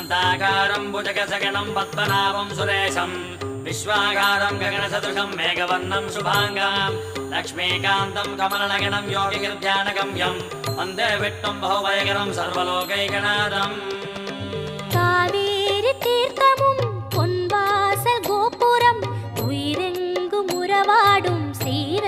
कान्ताकारम् भुजगसगणम् पद्मनाभम् सुरेशम् विश्वाकारम् गगनसदृशम् मेघवर्णम् शुभाङ्गाम् लक्ष्मीकान्तम् कमलनगणम् योगिगिर्ध्यानगम्यम् वन्दे विट्टम् बहुभयकरम् सर्वलोकैकनादम् காவேரி தீர்த்தமும் பொன்வாசல் கோபுரம் உயிரெங்கும் உறவாடும் சீர